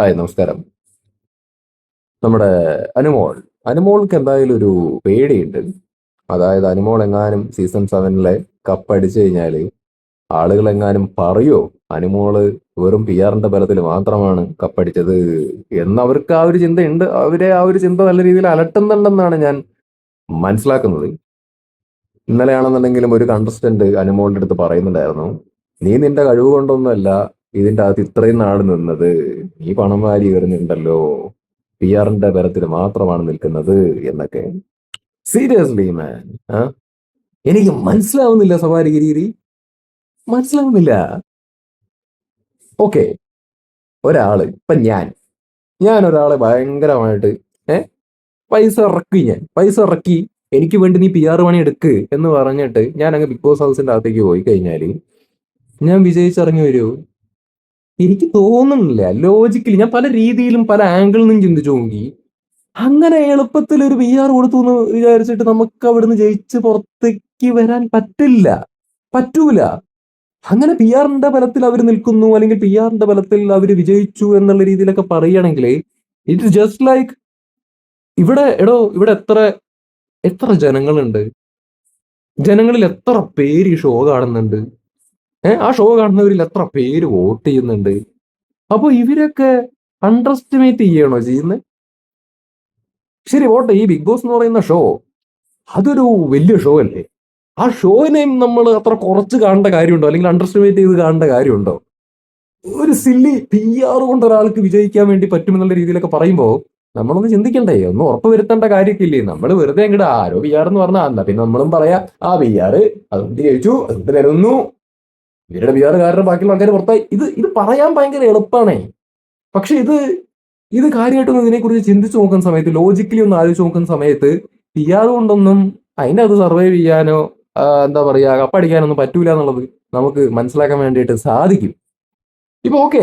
Hi നമസ്കാരം. നമ്മുടെ അനുമോൾ. അനുമോൾക്ക് എന്തായാലും ഒരു പേടിയുണ്ട്. അതായത് അനുമോൾ എങ്ങാനും സീസൺ സെവനിലെ കപ്പ് അടിച്ചു കഴിഞ്ഞാൽ ആളുകൾ എങ്ങാനും പറയോ അനുമോൾ വെറും പി ആറിന്റെ ബലത്തിൽ മാത്രമാണ് കപ്പടിച്ചത് എന്നവർക്ക് ആ ഒരു ചിന്തയുണ്ട്. അവരെ ആ ഒരു ചിന്ത നല്ല രീതിയിൽ അലട്ടുന്നുണ്ടെന്നാണ് ഞാൻ മനസ്സിലാക്കുന്നത്. ഇന്നലെയാണെന്നുണ്ടെങ്കിലും ഒരു കണ്ടസ്റ്റന്റ് അനുമോളിന്റെ അടുത്ത് പറയുന്നുണ്ടായിരുന്നു നീ നിന്റെ കഴിവ് കൊണ്ടൊന്നുമല്ല ഇതിന്റെ അകത്ത് ഇത്രയും നാൾ നിന്നത്. നീ പണം വാരി വരുന്നുണ്ടല്ലോ പി ആറിന്റെ ബലത്തിൽ മാത്രമാണ് നിൽക്കുന്നത് എന്നൊക്കെ. സീരിയസ്ലി മാൻ എനിക്ക് മനസ്സിലാവുന്നില്ല സവാരി ഗിരി മനസ്സിലാവുന്നില്ല. ഓക്കെ ഒരാൾ ഇപ്പൊ ഞാൻ. ഞാൻ ഒരാളെ ഭയങ്കരമായിട്ട് ഏ? പൈസ ഇറക്കി ഞാൻ. പൈസ ഇറക്കി എനിക്ക് വേണ്ടി നീ പി ആർ പണി എടുക്ക് എന്ന് പറഞ്ഞിട്ട് ഞാൻ അങ്ങ് ബിഗ് ബോസ് ഹൗസിന്റെ അകത്തേക്ക് പോയി കഴിഞ്ഞാൽ ഞാൻ വിജയിച്ചിറങ്ങി വരൂ. എനിക്ക് തോന്നുന്നില്ല. ലോജിക്കലി ഞാൻ പല രീതിയിലും പല ആംഗിളിൽ നിന്നും ചിന്തിച്ചു നോക്കി. അങ്ങനെ എളുപ്പത്തിൽ ഒരു വി ആർ കൊടുത്തു എന്ന് വിചാരിച്ചിട്ട് നമുക്ക് അവിടുന്ന് ജയിച്ച് പുറത്തേക്ക് വരാൻ പറ്റില്ല. പറ്റൂല. അങ്ങനെ പി ആറിന്റെ ബലത്തിൽ അവർ നിൽക്കുന്നു അല്ലെങ്കിൽ പി ആറിന്റെ ബലത്തിൽ അവർ വിജയിച്ചു എന്നുള്ള രീതിയിലൊക്കെ പറയുകയാണെങ്കിൽ ഇറ്റ് ജസ്റ്റ് ലൈക്ക് ഇവിടെ എടോ ഇവിടെ എത്ര എത്ര ജനങ്ങളുണ്ട്? ജനങ്ങളിൽ എത്ര പേര് ഈ ഷോ കാണുന്നുണ്ട്? ആ ഷോ കാണുന്നവരിൽ എത്ര പേര് വോട്ട് ചെയ്യുന്നുണ്ട്? അപ്പൊ ഇവരൊക്കെ അണ്ടർ എസ്റ്റിമേറ്റ് ചെയ്യണോ ചെയ്യുന്നത് ശരി വോട്ടെ ഈ ബിഗ് ബോസ് എന്ന് പറയുന്ന ഷോ അതൊരു വലിയ ഷോ അല്ലേ? ആ ഷോയിനെയും നമ്മൾ അത്ര കുറച്ച് കാണേണ്ട കാര്യമുണ്ടോ? അല്ലെങ്കിൽ അണ്ടർ എസ്റ്റിമേറ്റ് ചെയ്ത് കാണേണ്ട കാര്യമുണ്ടോ? ഒരു സില്ലി പി ആർ കൊണ്ട് ഒരാൾക്ക് വിജയിക്കാൻ വേണ്ടി പറ്റുമെന്നുള്ള രീതിയിലൊക്കെ പറയുമ്പോൾ നമ്മളൊന്ന് ചിന്തിക്കണ്ടേ. ഒന്ന് ഉറപ്പ് വരുത്തേണ്ട കാര്യമൊക്കെ ഇല്ലേ? നമ്മൾ വെറുതെ ഇങ്ങോട്ട് ആരോ പി ആർ എന്ന് പറഞ്ഞാൽ പിന്നെ നമ്മളും പറയാ. ആ പി ആർ അതുകൊണ്ട് ജയിച്ചു അതുകൊണ്ട് വരുന്നു ഇവരുടെ ആർ കാരണം ബാക്കിയുള്ള ആൾക്കാർ പുറത്തായി. ഇത് ഇത് പറയാൻ ഭയങ്കര എളുപ്പമാണേ പക്ഷെ ഇത് ഇത് കാര്യമായിട്ടൊന്നും ഇതിനെക്കുറിച്ച് ചിന്തിച്ചു നോക്കുന്ന സമയത്ത് ലോജിക്കലി ഒന്ന് ആലോചിച്ച് നോക്കുന്ന സമയത്ത് പി കൊണ്ടൊന്നും അതിന്റെ അത് സർവൈവ് ചെയ്യാനോ എന്താ പറയുക കപ്പടിക്കാനൊന്നും പറ്റൂല എന്നുള്ളത് നമുക്ക് മനസ്സിലാക്കാൻ വേണ്ടിയിട്ട് സാധിക്കും. ഇപ്പൊ ഓക്കെ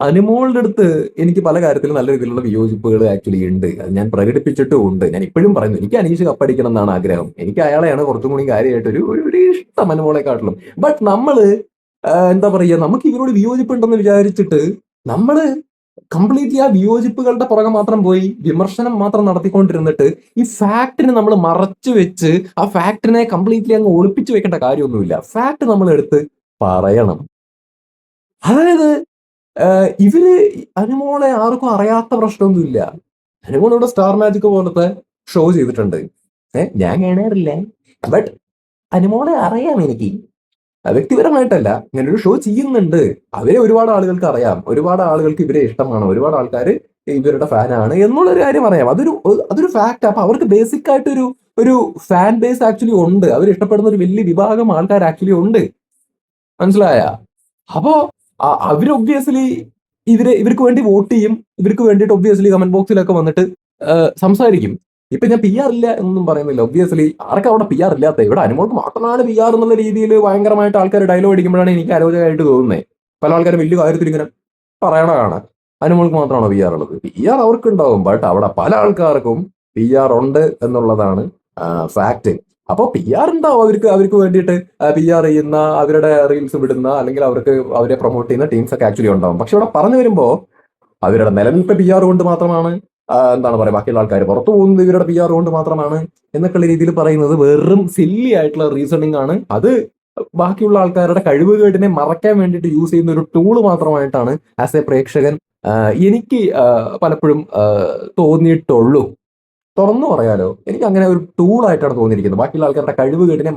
അനുമോളുടെ അടുത്ത് എനിക്ക് പല കാര്യത്തിലും നല്ല രീതിയിലുള്ള വിയോജിപ്പുകൾ ആക്ച്വലി ഉണ്ട്. അത് ഞാൻ പ്രകടിപ്പിച്ചിട്ടും ഉണ്ട്. ഞാൻ ഇപ്പോഴും പറയുന്നു എനിക്ക് അനീഷ് കപ്പടിക്കണം എന്നാണ് ആഗ്രഹം. എനിക്ക് അയാളെയാണ് കുറച്ചും കൂടി കാര്യമായിട്ട് ഒരു ഒരു- ഇഷ്ടം അനുമോളെക്കാട്ടിലും. ബട്ട് നമ്മൾ എന്താ പറയുക നമുക്ക് ഇവരോട് വിയോജിപ്പുണ്ടെന്ന് വിചാരിച്ചിട്ട് നമ്മൾ കംപ്ലീറ്റ്ലി ആ വിയോജിപ്പുകളുടെ പുറകെ മാത്രം പോയി വിമർശനം മാത്രം നടത്തിക്കൊണ്ടിരുന്നിട്ട് ഈ ഫാക്ടിനെ നമ്മൾ മറച്ചു വെച്ച് ആ ഫാക്ടിനെ കംപ്ലീറ്റ്ലി അങ്ങ് ഒളിപ്പിച്ചു വെക്കേണ്ട കാര്യമൊന്നുമില്ല. ഫാക്ട് നമ്മൾ എടുത്ത് പറയണം. അതായത് ഇവർ അനുമോളെ ആർക്കും അറിയാത്ത പ്രശ്നമൊന്നുമില്ല. അനുമോൾ ഇവിടെ സ്റ്റാർ മാജിക് പോലത്തെ ഷോ ചെയ്തിട്ടുണ്ട്. ഏഹ് ഞാൻ കാണാറില്ല. ബട്ട് അനുമോളെ അറിയാം എനിക്ക്. വ്യക്തിപരമായിട്ടല്ല. ഇങ്ങനെ ഒരു ഷോ ചെയ്യുന്നുണ്ട്. അവരെ ഒരുപാട് ആളുകൾക്ക് അറിയാം. ഒരുപാട് ആളുകൾക്ക് ഇവരെ ഇഷ്ടമാണ്. ഒരുപാട് ആൾക്കാർ ഇവരുടെ ഫാനാണ് എന്നുള്ളൊരു കാര്യം അറിയാം അതൊരു അതൊരു ഫാക്റ്റ് അപ്പൊ അവർക്ക് ബേസിക് ആയിട്ടൊരു ഒരു ഫാൻ ബേസ് ആക്ച്വലി ഉണ്ട്. അവർ ഇഷ്ടപ്പെടുന്ന ഒരു വലിയ വിഭാഗം ആൾക്കാർ ആക്ച്വലി ഉണ്ട്. മനസ്സിലായ? അപ്പോ അ- അവർ ഒബ്വിയസ്ലി ഇവർ ഇവർക്ക് വേണ്ടി വോട്ട് ചെയ്യും. ഇവർക്ക് വേണ്ടിയിട്ട് ഒബ്വിയസ്ലി കമന്റ് ബോക്സിലൊക്കെ വന്നിട്ട് സംസാരിക്കും. ഇപ്പൊ ഞാൻ പി ആർ ഇല്ല എന്നൊന്നും പറയുന്നില്ല. ഒബ്വിയസ്ലി ആർക്കും അവിടെ പി ആർ ഇല്ലാത്ത? ഇവിടെ അനുമോൾക്ക് മാത്രമാണ് പി ആർ എന്നുള്ള രീതിയിൽ ഭയങ്കരമായിട്ട് ആൾക്കാർ ഡയലോഗ് അടിക്കുമ്പോഴാണ് എനിക്ക് അരോചകമായിട്ട് തോന്നുന്നത് പല ആൾക്കാരും വലിയ കാര്യത്തിൽ ഇങ്ങനെ പറയണതാണ്. അനുമോൾക്ക് മാത്രമാണോ പി ആർ ഉള്ളത്? പി ആർ അവർക്ക് ഉണ്ടാവും ബട്ട് അവിടെ പല ആൾക്കാർക്കും പി ആർ ഉണ്ട് എന്നുള്ളതാണ് ഫാക്ട് അപ്പോൾ പി ആർ ഉണ്ടാവും അവർക്ക് അവർക്ക് വേണ്ടിയിട്ട്? പി ആർ ചെയ്യുന്ന അവരുടെ റീൽസ് വിടുന്ന അല്ലെങ്കിൽ അവർക്ക് അവരെ പ്രൊമോട്ട് ചെയ്യുന്ന ടീംസ് ഒക്കെ ആക്ച്വലി ഉണ്ടാവും. പക്ഷെ ഇവിടെ പറഞ്ഞു വരുമ്പോൾ അവരുടെ നിലനിൽപ്പ് പി ആർ കൊണ്ട് മാത്രമാണ് എന്താണ് പറയുക ബാക്കിയുള്ള ആൾക്കാർ പുറത്തു പോകുന്നത് ഇവരുടെ പി ആർ കൊണ്ട് മാത്രമാണ് എന്നൊക്കെയുള്ള രീതിയിൽ പറയുന്നത് വെറും സില്ലി ആയിട്ടുള്ള റീസണിങ് ആണ്. അത് ബാക്കിയുള്ള ആൾക്കാരുടെ കഴിവുകേടിനെ മറയ്ക്കാൻ വേണ്ടിയിട്ട് യൂസ് ചെയ്യുന്ന ഒരു ടൂൾ മാത്രമായിട്ടാണ് ആസ് എ പ്രേക്ഷകൻ എനിക്ക് പലപ്പോഴും തോന്നിയിട്ടുള്ളൂ. തുറന്നു പറയാലോ എനിക്ക് അങ്ങനെ ഒരു ടൂളായിട്ടാണ് തോന്നിയിരിക്കുന്നത്. ബാക്കിയുള്ള ആൾക്കാരുടെ കഴിവ് കേട്ടിനെ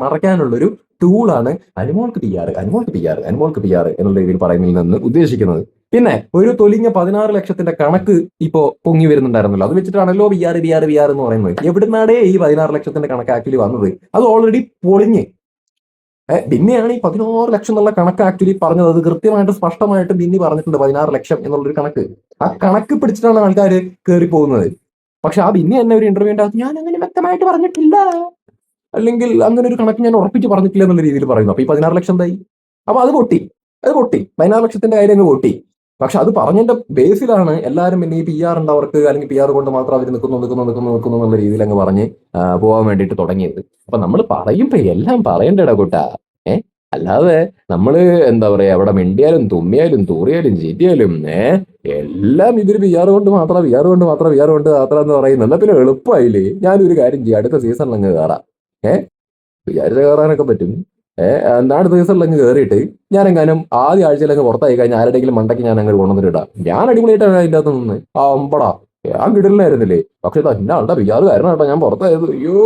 ഒരു ടൂളാണ് അനുമോൾക്ക് പി ആർ അനുമോൾക്ക് പി ആർ അനുമോൾക്ക് പി ആർ എന്നുള്ള രീതിയിൽ പറയുന്നതിൽ നിന്ന് ഉദ്ദേശിക്കുന്നത്. പിന്നെ ഒരു തൊലിഞ്ഞ പതിനാറ് ലക്ഷത്തിന്റെ കണക്ക് ഇപ്പോ പൊങ്ങി വരുന്നുണ്ടായിരുന്നല്ലോ. അത് വെച്ചിട്ടാണല്ലോ B R B R B R എന്ന് പറയുന്നത്. എവിടുന്നാടേ ഈ പതിനാറ് ലക്ഷത്തിന്റെ കണക്ക് ആക്ച്വലി വന്നത്? അത് ഓൾറെഡി പൊളിഞ്ഞ്. ബിന്നിയാണ് ഈ പതിനാറ് ലക്ഷം എന്നുള്ള കണക്ക് ആക്ച്വലി പറഞ്ഞത്. അത് കൃത്യമായിട്ട് സ്പഷ്ടമായിട്ട് ബിന്നി പറഞ്ഞിട്ടുണ്ട് പതിനാറ് ലക്ഷം എന്നുള്ളൊരു കണക്ക്. ആ കണക്ക് പിടിച്ചിട്ടാണ് ആൾക്കാർ കയറി പോകുന്നത് പക്ഷെ ആ ബിന്നി തന്നെ ഒരു ഇന്റർവ്യൂവിന്റെ അകത്ത് ഞാൻ അങ്ങനെ വ്യക്തമായിട്ട് പറഞ്ഞിട്ടില്ല. അല്ലെങ്കിൽ അങ്ങനെ ഒരു കണക്ക് ഞാൻ ഉറപ്പിച്ച് പറഞ്ഞിട്ടില്ല എന്നുള്ള രീതിയിൽ പറയുന്നു. അപ്പൊ ഈ പതിനാറ് ലക്ഷം എന്തായി? അപ്പൊ അത് പൊട്ടി. അത് പൊട്ടി. പതിനാറ് ലക്ഷത്തിന്റെ കാര്യം അങ്ങ് പൊട്ടി. പക്ഷെ അത് പറഞ്ഞതിന്റെ ബേസിലാണ് എല്ലാവരും പിന്നെ ഈ പി ആർ ഉണ്ട് അവർക്ക് അല്ലെങ്കിൽ പി ആർ കൊണ്ട് മാത്രം അവർ നിൽക്കുന്നു നിൽക്കുന്നു നിൽക്കുന്നു നിൽക്കുന്നു എന്നുള്ള രീതിയിൽ അങ്ങ് പറഞ്ഞ് പോകാൻ വേണ്ടിയിട്ട് തുടങ്ങിയത്. അപ്പൊ നമ്മൾ പറയുമ്പോ എല്ലാം പറയണ്ടേടാ കൂട്ടാ. ഏഹ് അല്ലാതെ നമ്മൾ എന്താ പറയാ അവിടെ മിണ്ടിയാലും തുമ്മിയാലും തൂറിയാലും ചീറ്റിയാലും എല്ലാം വി ആർ കൊണ്ട് മാത്രം ആർ കൊണ്ട് മാത്രം ആർ കൊണ്ട് മാത്രം എന്ന് പറയുന്നത്. എന്നാ പിന്നെ എളുപ്പമായില്ലേ ഞാനൊരു കാര്യം ചെയ്യാം. അടുത്ത സീസണിൽ അങ്ങ് കയറാം ഏ വിചാരിച്ച കയറാനൊക്കെ പറ്റും. ഏഹ് അടുത്ത സീസണിൽ അങ്ങ് കയറിയിട്ട് ഞാനെങ്ങാനും ആദ്യ ആഴ്ചയിൽ അങ്ങ് പുറത്തായി കഴിഞ്ഞാൽ ആരുടെങ്കിലും മണ്ടയ്ക്ക് ഞാൻ അങ്ങോട്ട് കൊണ്ടുവന്നിട്ടാ ഞാൻ അടിപൊളിയായിട്ടാണ് അതിന്റെ അകത്ത് നിന്ന്. ആ അമ്പടാ ഞാൻ കിടലിനായിരുന്നില്ലേ? പക്ഷെ തന്നെ ആളുടെ ആർ കാരണം കേട്ടോ ഞാൻ പുറത്തായത്. അയ്യോ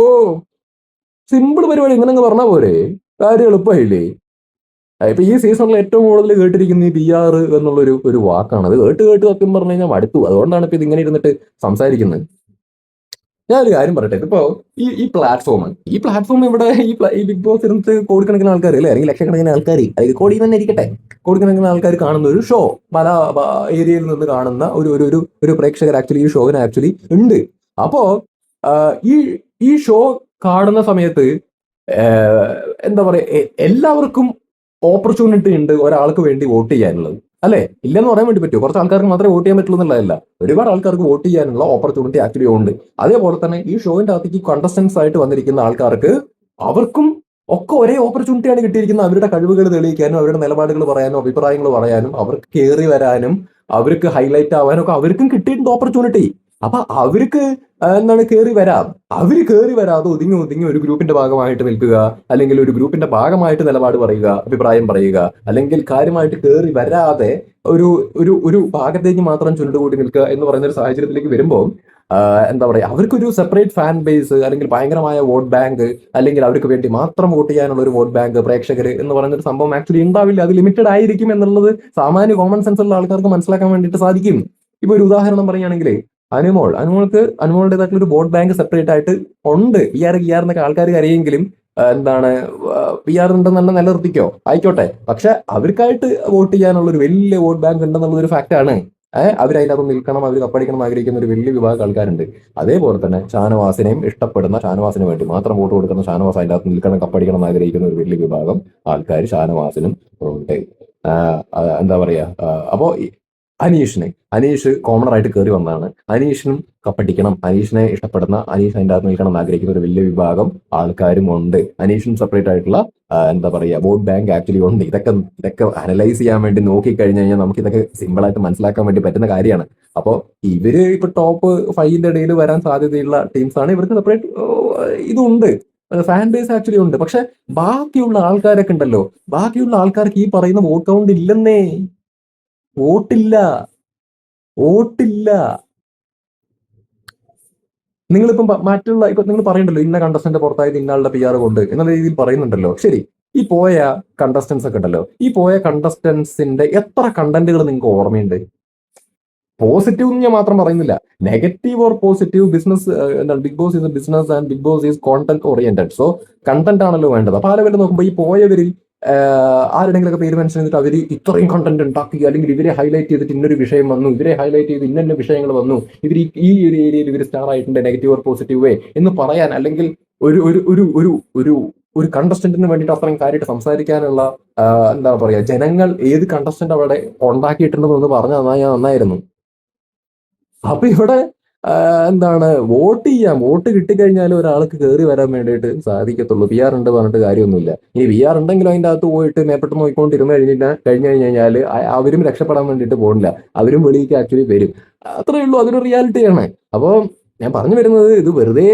സിമ്പിൾ പരിപാടി ഇങ്ങനെ അങ്ങ് പറഞ്ഞാൽ പോരെ. കാര്യം എളുപ്പമായില്ലേ ഇപ്പൊ ഈ സീസണിൽ ഏറ്റവും കൂടുതൽ കേട്ടിരിക്കുന്ന ഈ ബി ആർ എന്നുള്ളൊരു ഒരു വാക്കാണ്. അത് കേട്ട് കേട്ട് സത്യം പറഞ്ഞു കഴിഞ്ഞാൽ മടുത്തു. അതുകൊണ്ടാണ് ഇപ്പൊ ഇതിങ്ങനെ ഇരുന്നിട്ട് സംസാരിക്കുന്നത്. ഞാനൊരു കാര്യം പറയട്ടെ. ഇതിപ്പോ ഈ ഈ പ്ലാറ്റ്ഫോം ഈ പ്ലാറ്റ്ഫോം ഇവിടെ ഈ ഈ ബിഗ് ബോസ് ഇരുന്നിട്ട് കോടിക്കണക്കിന് ആൾക്കാർ അല്ലെ? അല്ലെങ്കിൽ ലക്ഷക്കണക്കിന് ആൾക്കാർ അല്ലെങ്കിൽ കോടി തന്നെ ഇരിക്കട്ടെ. കോടിക്കണക്കിന് ആൾക്കാർ കാണുന്ന ഒരു ഷോ പല ഏരിയയിൽ നിന്ന് കാണുന്ന ഒരു ഒരു ഒരു പ്രേക്ഷകർ ആക്ച്വലി ഈ ഷോവിന് ആക്ച്വലി ഉണ്ട്. അപ്പോ ഈ ഈ ഷോ കാണുന്ന സമയത്ത് എന്താ പറയുക എല്ലാവർക്കും ഓപ്പർച്യൂണിറ്റി ഉണ്ട് ഒരാൾക്ക് വേണ്ടി വോട്ട് ചെയ്യാനുള്ളത്. അല്ലെ? ഇല്ലെന്ന് പറയാൻ വേണ്ടി പറ്റുമോ? കുറച്ച് ആൾക്കാർക്ക് മാത്രമേ വോട്ട് ചെയ്യാൻ പറ്റുള്ളൂ എന്നുള്ളതല്ല. ഒരുപാട് ആൾക്കാർക്ക് വോട്ട് ചെയ്യാനുള്ള ഓപ്പർച്യൂണിറ്റി ആക്ച്വലി ഉണ്ട്. അതേപോലെ തന്നെ ഈ ഷോയിന്റെ അകത്തേക്ക് കണ്ടസ്റ്റൻസ് ആയിട്ട് വന്നിരിക്കുന്ന ആൾക്കാർക്ക് അവർക്കും ഒക്കെ ഒരേ ഓപ്പർച്യൂണിറ്റിയാണ് കിട്ടിയിരിക്കുന്നത്. അവരുടെ കഴിവുകൾ തെളിയിക്കാനും അവരുടെ നിലപാടുകൾ പറയാനും അഭിപ്രായങ്ങൾ പറയാനും അവർക്ക് കയറി വരാനും അവർക്ക് ഹൈലൈറ്റ് ആവാനും ഒക്കെ അവർക്കും കിട്ടിയിട്ടുണ്ട് ഓപ്പർച്യൂണിറ്റി അപ്പൊ അവർക്ക് എന്താണ് കയറി വരാം. അവർ കയറി വരാതെ ഒതുങ്ങി ഒതുങ്ങി ഒരു ഗ്രൂപ്പിന്റെ ഭാഗമായിട്ട് നിൽക്കുക അല്ലെങ്കിൽ ഒരു ഗ്രൂപ്പിന്റെ ഭാഗമായിട്ട് നിലപാട് പറയുക അഭിപ്രായം പറയുക അല്ലെങ്കിൽ കാര്യമായിട്ട് കയറി വരാതെ ഒരു ഒരു ഒരു ഭാഗത്തേക്ക് മാത്രം ചുരുണ്ടുകൂടി നിൽക്കുക എന്ന് പറയുന്ന ഒരു സാഹചര്യത്തിലേക്ക് വരുമ്പോൾ എന്താ പറയുക അവർക്കൊരു സെപ്പറേറ്റ് ഫാൻ ബേസ് അല്ലെങ്കിൽ ഭയങ്കരമായ വോട്ട് ബാങ്ക് അല്ലെങ്കിൽ അവർക്ക് വേണ്ടി മാത്രം വോട്ട് ചെയ്യാനുള്ള ഒരു വോട്ട് ബാങ്ക് പ്രേക്ഷകർ എന്ന് പറയുന്ന ഒരു സംഭവം ആക്ച്വലി ഉണ്ടാവില്ല. അത് ലിമിറ്റഡ് ആയിരിക്കും എന്നുള്ളത് സാമാന്യ കോമൺ സെൻസ് ഉള്ള ആൾക്കാർക്ക് മനസ്സിലാക്കാൻ വേണ്ടിയിട്ട് സാധിക്കും. ഇപ്പൊ ഒരു ഉദാഹരണം പറയുകയാണെങ്കിൽ അനുമോൾ. അനുമോൾക്ക് അനുമോളുടേതായിട്ടുള്ള ഒരു വോട്ട് ബാങ്ക് സെപ്പറേറ്റ് ആയിട്ട് ഉണ്ട്. പി ആർ പി ആർ എന്നൊക്കെ ആൾക്കാർ അറിയെങ്കിലും എന്താണ് പി ആർ ഉണ്ടെന്നുള്ള നിലനിർത്തിക്കോ ആയിക്കോട്ടെ. പക്ഷെ അവർക്കായിട്ട് വോട്ട് ചെയ്യാനുള്ള ഒരു വലിയ വോട്ട് ബാങ്ക് ഉണ്ടെന്നുള്ളൊരു ഒരു ഫാക്റ്റ് ആണ്. ഏഹ് അവരതിനകത്ത് നിൽക്കണം അവർ കപ്പടിക്കണം ആഗ്രഹിക്കുന്ന ഒരു വലിയ വിഭാഗം ആൾക്കാരുണ്ട്. അതേപോലെ തന്നെ ഷാനവാസിനെയും ഇഷ്ടപ്പെടുന്ന ഷാനവാസിന് വേണ്ടി മാത്രം വോട്ട് കൊടുക്കുന്ന ഷാനവാസ് അതിന്റെ അകത്ത് നിൽക്കണം കപ്പടിക്കണം എന്ന് ആഗ്രഹിക്കുന്ന ഒരു വലിയ വിഭാഗം ആൾക്കാർ ഷാനവാസിനും എന്താ പറയാ ആഹ് അപ്പോ ഈ അനീഷിനെ. അനീഷ് കോമൺ ആയിട്ട് കയറി വന്നതാണ്. അനീഷിനും കപ്പടിക്കണം. അനീഷിനെ ഇഷ്ടപ്പെടുന്ന അനീഷ് അതിന്റെ അകത്ത് നിൽക്കണം എന്ന് ആഗ്രഹിക്കുന്ന ഒരു വലിയ വിഭാഗം ആൾക്കാരും ഉണ്ട്. അനീഷിനും സെപ്പറേറ്റ് ആയിട്ടുള്ള എന്താ പറയുക വോട്ട് ബാങ്ക് ആക്ച്വലി ഉണ്ട്. ഇതൊക്കെ ഇതൊക്കെ അനലൈസ് ചെയ്യാൻ വേണ്ടി നോക്കി കഴിഞ്ഞു കഴിഞ്ഞാൽ നമുക്ക് ഇതൊക്കെ സിമ്പിൾ ആയിട്ട് മനസ്സിലാക്കാൻ വേണ്ടി പറ്റുന്ന കാര്യമാണ്. അപ്പോൾ ഇവർ ഇപ്പൊ ടോപ്പ് ഫൈവിന്റെ ഇടയിൽ വരാൻ സാധ്യതയുള്ള ടീംസ് ആണ്. ഇവർക്ക് സെപ്പറേറ്റ് ഇതുണ്ട്. ഫാൻ ബേസ് ആക്ച്വലി ഉണ്ട്. പക്ഷെ ബാക്കിയുള്ള ആൾക്കാരൊക്കെ ഉണ്ടല്ലോ. ബാക്കിയുള്ള ആൾക്കാർക്ക് ഈ പറയുന്ന വോട്ട് കൗണ്ട് ഇല്ലെന്നേ. വോട്ടില്ല. വോട്ടില്ല. നിങ്ങളിപ്പം മറ്റുള്ള ഇപ്പൊ നിങ്ങൾ പറയണ്ടല്ലോ ഇന്ന കണ്ടസ്റ്റന്റ് പുറത്തായത് ഇന്നാളുടെ പി ആർ കൊണ്ട് എന്നുള്ള രീതിയിൽ പറയുന്നുണ്ടല്ലോ. ശരി ഈ പോയ കണ്ടസ്റ്റൻസ് ഒക്കെ ഉണ്ടല്ലോ. ഈ പോയ കണ്ടസ്റ്റൻസിന്റെ എത്ര കണ്ടന്റുകൾ നിങ്ങൾക്ക് ഓർമ്മയുണ്ട്? പോസിറ്റീവ് ഞാൻ മാത്രം പറയുന്നില്ല. നെഗറ്റീവ് ഓർ പോസിറ്റീവ് ബിസിനസ് എന്താണ് big boss is business and big boss is content oriented so content ആണല്ലോ വേണ്ടത്. അപ്പൊ ആരെ ലെവലിൽ നോക്കുമ്പോൾ ഈ പോയവരിൽ ആരുടെങ്കിലൊക്കെ പേര് മെൻഷൻ ചെയ്തിട്ട് അവർ ഇത്രയും കണ്ടന്റ് ഉണ്ടാക്കി അല്ലെങ്കിൽ ഇവരെ ഹൈലൈറ്റ് ചെയ്തിട്ട് ഇന്നൊരു വിഷയം വന്നു ഇവരെ ഹൈലൈറ്റ് ചെയ്ത് ഇന്ന വിഷയങ്ങൾ വന്നു ഇവർ ഈ ഒരു ഏരിയയിൽ ഇവർ സ്റ്റാർ ആയിട്ടുണ്ട് നെഗറ്റീവ് ഓർ പോസിറ്റീവ് വേ എന്ന് പറയാൻ അല്ലെങ്കിൽ ഒരു ഒരു ഒരു ഒരു ഒരു ഒരു കണ്ടസ്റ്റന്റിന് വേണ്ടിയിട്ട് അത്രയും കാര്യമായിട്ട് സംസാരിക്കാനുള്ള എന്താ പറയാ ജനങ്ങൾ ഏത് കണ്ടസ്റ്റന്റ് അവിടെ ഉണ്ടാക്കിയിട്ടുണ്ടെന്ന് പറഞ്ഞു ഞാൻ നന്നായിരുന്നു. അപ്പൊ ഇവിടെ എന്താണ് വോട്ട് ചെയ്യാം. വോട്ട് കിട്ടിക്കഴിഞ്ഞാൽ ഒരാൾക്ക് കയറി വരാൻ വേണ്ടിയിട്ട് സാധിക്കത്തുള്ളൂ. പി ആർ ഉണ്ട് പറഞ്ഞിട്ട് കാര്യമൊന്നുമില്ല. ഇനി പി ആർ ഉണ്ടെങ്കിലും അതിന്റെ അകത്ത് പോയിട്ട് മേപ്പെട്ട് നോക്കിക്കൊണ്ടിരുന്ന് കഴിഞ്ഞിട്ട് കഴിഞ്ഞു കഴിഞ്ഞാൽ അവരും രക്ഷപ്പെടാൻ വേണ്ടിയിട്ട് പോകില്ല അവരും വെളിയിലേക്ക് ആക്ച്വലി വരും. അത്രേ ഉള്ളൂ. അതൊരു റിയാലിറ്റിയാണ് അപ്പോൾ ഞാൻ പറഞ്ഞു വരുന്നത് ഇത് വെറുതെ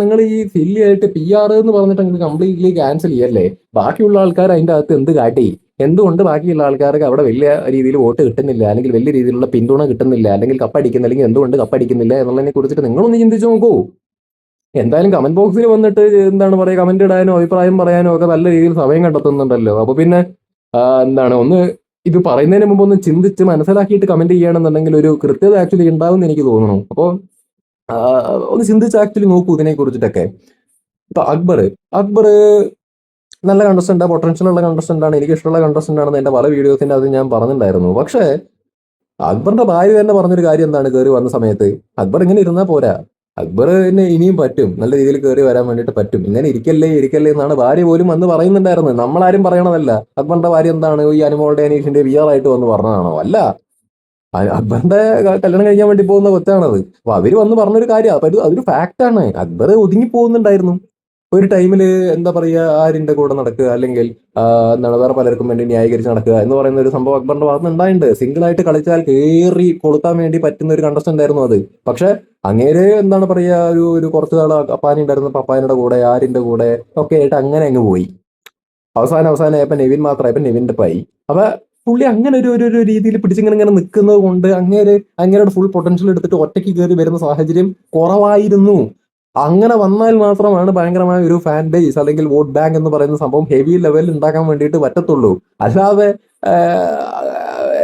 നിങ്ങൾ ഈ ഫില്ല് ആയിട്ട് പി ആർ എന്ന് പറഞ്ഞിട്ട് കംപ്ലീറ്റ്ലി ക്യാൻസൽ ചെയ്യല്ലേ? ബാക്കിയുള്ള ആൾക്കാർ അതിന്റെ അകത്ത് എന്ത് കാട്ടി? എന്തുകൊണ്ട് ബാക്കിയുള്ള ആൾക്കാർക്ക് അവിടെ വലിയ രീതിയിൽ വോട്ട് കിട്ടുന്നില്ല? അല്ലെങ്കിൽ വലിയ രീതിയിലുള്ള പിന്തുണ കിട്ടുന്നില്ല? അല്ലെങ്കിൽ കപ്പടിക്കുന്നില്ല അല്ലെങ്കിൽ എന്തുകൊണ്ട് കപ്പടിക്കുന്നില്ല എന്നുള്ളതിനെ കുറിച്ചിട്ട് നിങ്ങളൊന്ന് ചിന്തിച്ചു നോക്കൂ. എന്തായാലും കമന്റ് ബോക്സിൽ വന്നിട്ട് എന്താണ് പറയുക? കമന്റ് ഇടാനോ അഭിപ്രായം പറയാനോ ഒക്കെ നല്ല രീതിയിൽ സമയം കണ്ടെത്തുന്നുണ്ടല്ലോ. അപ്പൊ പിന്നെ എന്താണ്? ഒന്ന് ഇത് പറയുന്നതിന് മുമ്പ് ഒന്ന് ചിന്തിച്ച് മനസ്സിലാക്കിയിട്ട് കമന്റ് ചെയ്യണമെന്നുണ്ടെങ്കിൽ ഒരു കൃത്യത ആക്ച്വലി ഉണ്ടാവും എനിക്ക് തോന്നുന്നു. അപ്പോൾ ഒന്ന് ചിന്തിച്ച് ആക്ച്വലി നോക്കൂ ഇതിനെ കുറിച്ചിട്ടൊക്കെ. ഇപ്പൊ അക്ബർ അക്ബർ നല്ല കണ്ടസ്റ്റന്റ് പൊട്ടൻഷ്യൽ ഉള്ള കണ്ടസ്റ്റന്റ് ആണ് എനിക്ക് ഇഷ്ടമുള്ള കണ്ടസ്റ്റന്റ് ആണെന്ന് എന്റെ പല വീഡിയോസിന്റെ അത് ഞാൻ പറഞ്ഞിട്ടുണ്ടായിരുന്നു. പക്ഷേ അക്ബറിന്റെ ഭാര്യ തന്നെ പറഞ്ഞൊരു കാര്യം എന്താണ് കയറി വന്ന സമയത്ത്? അക്ബർ ഇങ്ങനെ ഇരുന്നാൽ പോരാ. അക്ബർ അക്ബറിന് ഇനിയും പറ്റും നല്ല രീതിയിൽ കയറി വരാൻ വേണ്ടിയിട്ട് പറ്റും. ഇങ്ങനെ ഇരിക്കല്ലേ ഇരിക്കല്ലേ എന്നാണ് ഭാര്യ പോലും വന്ന് പറയുന്നുണ്ടായിരുന്നു നമ്മളാരും പറയണതല്ല അക്ബറിന്റെ ഭാര്യ എന്താണ് ഈ അനുമോളുടെ അനീഷിന്റെ വിയർ ആയിട്ട് വന്ന് പറഞ്ഞതാണോ? അല്ല. അക്ബറിന്റെ കല്യാണം കഴിക്കാൻ വേണ്ടി പോകുന്ന കൊച്ചാണത്. അപ്പൊ അവർ വന്ന് പറഞ്ഞൊരു കാര്യം അപ്പൊ അതൊരു ഫാക്റ്റ് ആണ്. അക്ബർ ഒതുങ്ങി പോകുന്നുണ്ടായിരുന്നു. ഒരു ടൈമിൽ എന്താ പറയുക ആരിന്റെ കൂടെ നടക്കുക അല്ലെങ്കിൽ എന്താണ് വേറെ പലർക്കും വേണ്ടി ന്യായീകരിച്ച് നടക്കുക എന്ന് പറയുന്ന ഒരു സംഭവം അക്ബറിന്റെ ഭാഗത്ത് ഉണ്ടായിട്ടുണ്ട് സിംഗിൾ ആയിട്ട് കളിച്ചാൽ കയറി കൊളുത്താൻ വേണ്ടി പറ്റുന്ന ഒരു കണ്ടസ്റ്റ് ആയിരുന്നു അത്. പക്ഷെ അങ്ങേര് എന്താണ് പറയുക ഒരു ഒരു കുറച്ച് നാൾ അപ്പാനി ഉണ്ടായിരുന്നു പപ്പാനിയുടെ കൂടെ ആരിന്റെ കൂടെ ഒക്കെ ആയിട്ട് അങ്ങനെ അങ്ങ് പോയി. അവസാനം അവസാനം ആയപ്പോ നെവിൻ മാത്രമായപ്പോ നെവിന്റെ പായി അപ്പൊ പുള്ളി അങ്ങനെ ഒരു ഒരു രീതിയിൽ പിടിച്ചിങ്ങനെ ഇങ്ങനെ നിൽക്കുന്നത് കൊണ്ട് അങ്ങേര് അങ്ങേരുടെ ഫുൾ പൊട്ടൻഷ്യൽ എടുത്തിട്ട് ഒറ്റയ്ക്ക് കയറി വരുന്ന സാഹചര്യം കുറവായിരുന്നു. അങ്ങനെ വന്നാൽ മാത്രമാണ് ഭയങ്കരമായ ഒരു ഫാൻ ബേസ് അല്ലെങ്കിൽ വോട്ട് ബാങ്ക് എന്ന് പറയുന്ന സംഭവം ഹെവി ലെവലിൽ ഉണ്ടാക്കാൻ വേണ്ടിയിട്ട് പറ്റത്തുള്ളൂ. അല്ലാതെ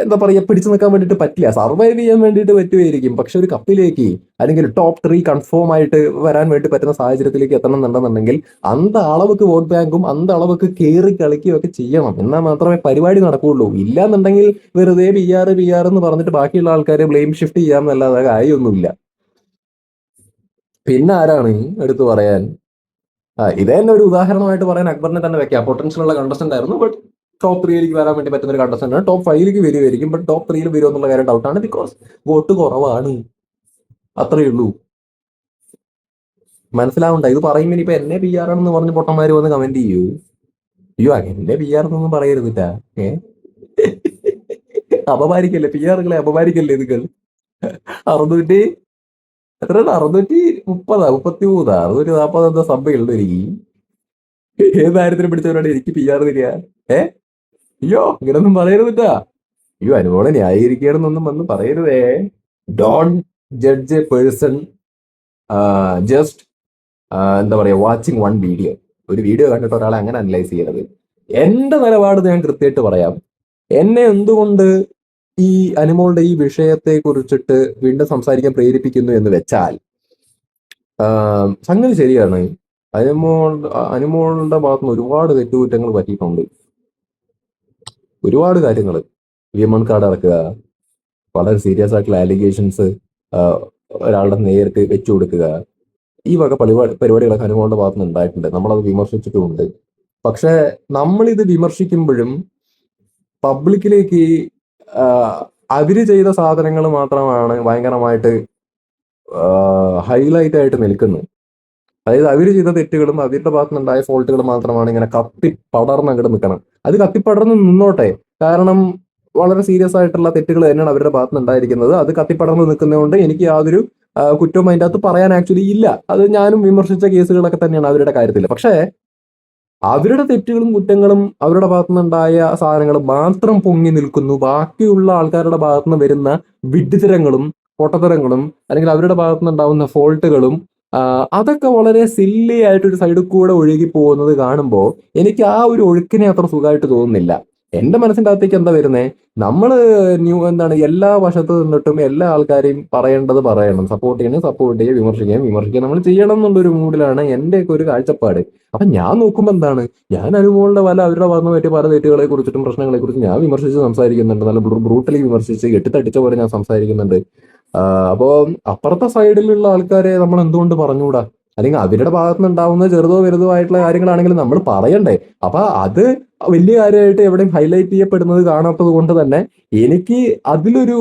എന്താ പറയുക പിടിച്ചു നിൽക്കാൻ വേണ്ടിയിട്ട് പറ്റില്ല. സർവൈവ് ചെയ്യാൻ വേണ്ടിയിട്ട് പറ്റുമായിരിക്കും പക്ഷെ ഒരു കപ്പിലേക്ക് അല്ലെങ്കിൽ ടോപ്പ് ത്രീ കൺഫേം ആയിട്ട് വരാൻ വേണ്ടി പറ്റുന്ന സാഹചര്യത്തിലേക്ക് എത്തണം എന്നുണ്ടെന്നുണ്ടെങ്കിൽ അന്ത അളവുക്ക് വോട്ട് ബാങ്കും അന്ത അളവുക്ക് കയറി കളിക്കുകയും ഒക്കെ ചെയ്യണം. എന്നാൽ മാത്രമേ പരിപാടി നടക്കുകയുള്ളൂ. ഇല്ലാന്നുണ്ടെങ്കിൽ വെറുതെ ബി ആർ ബി ആർ എന്ന് പറഞ്ഞിട്ട് ബാക്കിയുള്ള ആൾക്കാരെ ബ്ലെയിം ഷിഫ്റ്റ് ചെയ്യാമെന്നല്ലാതെ കാര്യമൊന്നുമില്ല പിന്നെ ആരാണ് എടുത്തു പറയാൻ? ആ ഇത് തന്നെ ഒരു ഉദാഹരണമായിട്ട് പറയാൻ അക്ബറിനെ തന്നെ വെക്കാം. പൊട്ടൻഷ്യൽ ഉള്ള കണ്ടസ്റ്റന്റ് ആയിരുന്നു ബട്ട് ടോപ്പ് ത്രീയിലേക്ക് വരാൻ വേണ്ടി പറ്റുന്ന ഒരു കണ്ടസ്റ്റന്റ് ആണ്. ടോപ്പ് ഫൈവിലേക്ക് വരുമായിരിക്കും ബട്ട് ടോപ്പ് ത്രീയിൽ വരും എന്നുള്ള കാര്യം ഡൗട്ടാണ് ബിക്കോസ് വോട്ട് കുറവാണ്. അത്രയേ ഉള്ളൂ. മനസ്സിലാവണ്ട ഇത് പറയുമ്പോൾ ഇനിയിപ്പോ എന്നെ പി ആർ ആണെന്ന് പറഞ്ഞ് പൊട്ടന്മാര് വന്ന് കമന്റ് ചെയ്യൂ. അയ്യോ എന്നെ പി ആർ എന്നൊന്നും പറയരുതില്ല ഏ? അപമാനിക്കല്ലേ പി ആറുകളെ അപമാനിക്കല്ലേ നിങ്ങൾ അറുന്നൂറ്റി എത്ര അറുന്നൂറ്റി മുപ്പതാ മുപ്പത്തി മൂന്നാ അറുന്നൂറ്റി നാപ്പത് എന്താ സംഭവമുള്ളൂ എനിക്ക്. ഏത് കാര്യത്തിന് പിടിച്ചവരാണ് എനിക്ക് പി ആർ തരിക. ഏ? അയ്യോ ഇങ്ങനൊന്നും പറയരുതിട്ടാ. അയ്യോ അനുഭവം ന്യായീകരിക്കണമെന്നൊന്നും വന്ന് പറയരുതേ. Don't judge a person just എന്താ പറയാ വാച്ചിങ് വൺ വീഡിയോ ഒരു വീഡിയോ കണ്ടിട്ട് ഒരാളെ അങ്ങനെ അനലൈസ് ചെയ്യരുത്. എന്റെ നിലപാട് ഞാൻ കൃത്യമായിട്ട് പറയാം. എന്നെ എന്തുകൊണ്ട് ഈ അനുമോളുടെ ഈ വിഷയത്തെ കുറിച്ചിട്ട് വീണ്ടും സംസാരിക്കാൻ പ്രേരിപ്പിക്കുന്നു എന്ന് വെച്ചാൽ സംഗതി ശരിയാണ്. അനുമോൾ അനുമോളുടെ ഭാഗത്തുനിന്ന് ഒരുപാട് തെറ്റുകുറ്റങ്ങൾ പറ്റിയിട്ടുണ്ട്. ഒരുപാട് കാര്യങ്ങൾ. വിമൺ കാർഡ് ഇറക്കുക വളരെ സീരിയസ് ആയിട്ടുള്ള അലിഗേഷൻസ് ഒരാളുടെ നേർക്ക് വെച്ചു കൊടുക്കുക. ഈ വക പരിപാടി പരിപാടികളൊക്കെ അനുമോളുടെ ഭാഗത്തുനിന്ന് ഉണ്ടായിട്ടുണ്ട്. നമ്മളത് വിമർശിച്ചിട്ടുമുണ്ട്. പക്ഷെ നമ്മളിത് വിമർശിക്കുമ്പോഴും പബ്ലിക്കിലേക്ക് അവർ ചെയ്ത സാധനങ്ങൾ മാത്രമാണ് ഭയങ്കരമായിട്ട് ഹൈലൈറ്റ് ആയിട്ട് നിൽക്കുന്നത്. അതായത് അവർ ചെയ്ത തെറ്റുകളും അവരുടെ ഭാഗത്തുനിന്നുണ്ടായ ഫോൾട്ടുകളും മാത്രമാണ് ഇങ്ങനെ കത്തി പടർന്ന് അങ്ങോട്ട് നിൽക്കണം അത് കത്തിപ്പടർന്ന് നിന്നോട്ടെ. കാരണം വളരെ സീരിയസ് ആയിട്ടുള്ള തെറ്റുകൾ തന്നെയാണ് അവരുടെ ഭാഗത്തുനിന്ന് ഉണ്ടായിരിക്കുന്നത് അത് കത്തിപ്പടർന്ന് നിൽക്കുന്നതുകൊണ്ട് എനിക്ക് യാതൊരു കുറ്റവും അതിന്റെ അകത്ത് പറയാൻ ആക്ച്വലി ഇല്ല. അത് ഞാനും വിമർശിച്ച കേസുകളൊക്കെ തന്നെയാണ് അവരുടെ കാര്യത്തിൽ. പക്ഷേ അവരുടെ തെറ്റുകളും കുറ്റങ്ങളും അവരുടെ ഭാഗത്തുനിന്നുണ്ടായ സാധനങ്ങൾ മാത്രം പൊങ്ങി നിൽക്കുന്നു. ബാക്കിയുള്ള ആൾക്കാരുടെ ഭാഗത്തുനിന്ന് വരുന്ന വിഡ്ഢിതരങ്ങളും പൊട്ടത്തരങ്ങളും അല്ലെങ്കിൽ അവരുടെ ഭാഗത്തുനിന്നുണ്ടാവുന്ന ഫോൾട്ടുകളും അതൊക്കെ വളരെ സില്ലി ആയിട്ടൊരു സൈഡിൽ കൂടെ ഒഴുകി പോകുന്നത് കാണുമ്പോൾ എനിക്ക് ആ ഒരു ഒഴുക്കിനെ അത്ര സുഖമായിട്ട് തോന്നുന്നില്ല. എന്റെ മനസ്സിന്റെ അകത്തേക്ക് എന്താ വരുന്നത് നമ്മൾ ന്യൂ എന്താണ് എല്ലാ വശത്ത് നിന്നിട്ടും എല്ലാ ആൾക്കാരെയും പറയേണ്ടത് പറയണം. സപ്പോർട്ട് ചെയ്യണം സപ്പോർട്ട് ചെയ്യുക വിമർശിക്കുകയും വിമർശിക്കുക നമ്മൾ ചെയ്യണം എന്നുള്ളൊരു മൂഡിലാണ് എന്റെയൊക്കെ ഒരു കാഴ്ചപ്പാട്. അപ്പൊ ഞാൻ നോക്കുമ്പോൾ എന്താണ്? ഞാൻ അനുഭവങ്ങളുടെ പല അവരുടെ വന്നു പറ്റിയ പല തെറ്റുകളെ കുറിച്ചിട്ടും പ്രശ്നങ്ങളെ കുറിച്ചും ഞാൻ വിമർശിച്ച് സംസാരിക്കുന്നുണ്ട്. നല്ല ബ്രൂട്ടലി വിമർശിച്ച് കെട്ടിത്തടിച്ച പോലെ ഞാൻ സംസാരിക്കുന്നുണ്ട്. അപ്പോൾ അപ്പോ അപ്പുറത്തെ സൈഡിലുള്ള ആൾക്കാരെ നമ്മൾ എന്തുകൊണ്ട് പറഞ്ഞുകൂടാ? അല്ലെങ്കിൽ അവരുടെ ഭാഗത്ത് നിന്നുണ്ടാവുന്ന ചെറുതോ വലുതോ ആയിട്ടുള്ള കാര്യങ്ങളാണെങ്കിലും നമ്മൾ പറയണ്ടേ. അപ്പൊ അത് വലിയ കാര്യമായിട്ട് എവിടെയും ഹൈലൈറ്റ് ചെയ്യപ്പെടുന്നത് കാണാത്തത് കൊണ്ട് തന്നെ എനിക്ക് അതിലൊരു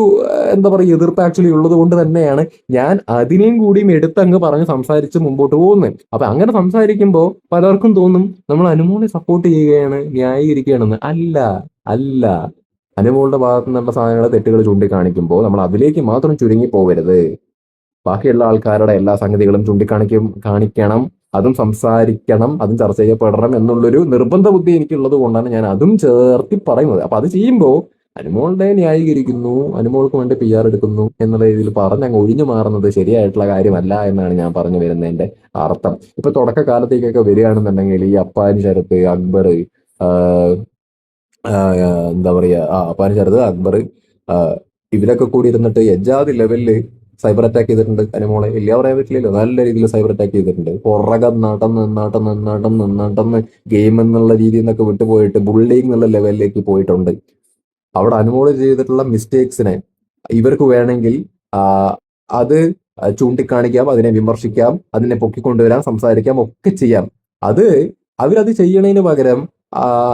എന്താ പറയുക എതിർപ്പ് ആക്ച്വലി ഉള്ളത് കൊണ്ട് തന്നെയാണ് ഞാൻ അതിനെയും കൂടിയും എടുത്തങ്ങ് പറഞ്ഞ് സംസാരിച്ച് മുമ്പോട്ട് പോകുന്നത്. അപ്പൊ അങ്ങനെ സംസാരിക്കുമ്പോൾ പലർക്കും തോന്നും നമ്മൾ അനുമോളെ സപ്പോർട്ട് ചെയ്യുകയാണ് ന്യായീകരിക്കുകയാണെന്ന്. അല്ല അല്ല. അനുമോളുടെ ഭാഗത്തു നിന്നുള്ള സാധനങ്ങളെ തെറ്റുകൾ ചൂണ്ടിക്കാണിക്കുമ്പോൾ നമ്മൾ അതിലേക്ക് മാത്രം ചുരുങ്ങി പോകരുത് ബാക്കിയുള്ള ആൾക്കാരുടെ എല്ലാ സംഗതികളും ചൂണ്ടിക്കാണിക്കും കാണിക്കണം അതും സംസാരിക്കണം അതും ചർച്ച ചെയ്യപ്പെടണം എന്നുള്ളൊരു നിർബന്ധ ബുദ്ധി എനിക്കുള്ളത് കൊണ്ടാണ് ഞാൻ അതും ചേർത്തി പറയുന്നത്. അപ്പൊ അത് ചെയ്യുമ്പോൾ അനുമോളുടെ ന്യായീകരിക്കുന്നു അനുമോൾക്ക് വേണ്ടി പി ആർ എടുക്കുന്നു എന്നുള്ള രീതിയിൽ പറഞ്ഞ് അങ്ങ് ഒഴിഞ്ഞു മാറുന്നത് ശരിയായിട്ടുള്ള കാര്യമല്ല എന്നാണ് ഞാൻ പറഞ്ഞു വരുന്നതിന്റെ അർത്ഥം. ഇപ്പൊ തുടക്കകാലത്തേക്കൊക്കെ വരികയാണെന്നുണ്ടെങ്കിൽ ഈ അപ്പാനി ശരത്ത് അക്ബർ എന്താ പറയാ ആ അപ്പാനി ശരത്ത് അക്ബർ ഇവരൊക്കെ കൂടി ഇരുന്നിട്ട് എജാതി ലെവലിൽ സൈബർ അറ്റാക്ക് ചെയ്തിട്ടുണ്ട്. അനുമോളെ ഇല്ല പറയാൻ പറ്റില്ലല്ലോ. നല്ല രീതിയിൽ സൈബർ അറ്റാക്ക് ചെയ്തിട്ടുണ്ട്. പുറകം നടന്ന് നിന്നാട്ടം നിന്നാട്ടം നിന്നാട്ടം ഗെയിം എന്നുള്ള രീതിയിൽ നിന്നൊക്കെ വിട്ടുപോയിട്ട് ബുള്ളിങ് എന്നുള്ള ലെവലിലേക്ക് പോയിട്ടുണ്ട്. അവിടെ അനുമോൾ ചെയ്തിട്ടുള്ള മിസ്റ്റേക്സിനെ ഇവർക്ക് വേണമെങ്കിൽ അത് ചൂണ്ടിക്കാണിക്കാം അതിനെ വിമർശിക്കാം അതിനെ പൊക്കിക്കൊണ്ടുവരാം സംസാരിക്കാം ഒക്കെ ചെയ്യാം. അത് അവരത് ചെയ്യണതിന് പകരം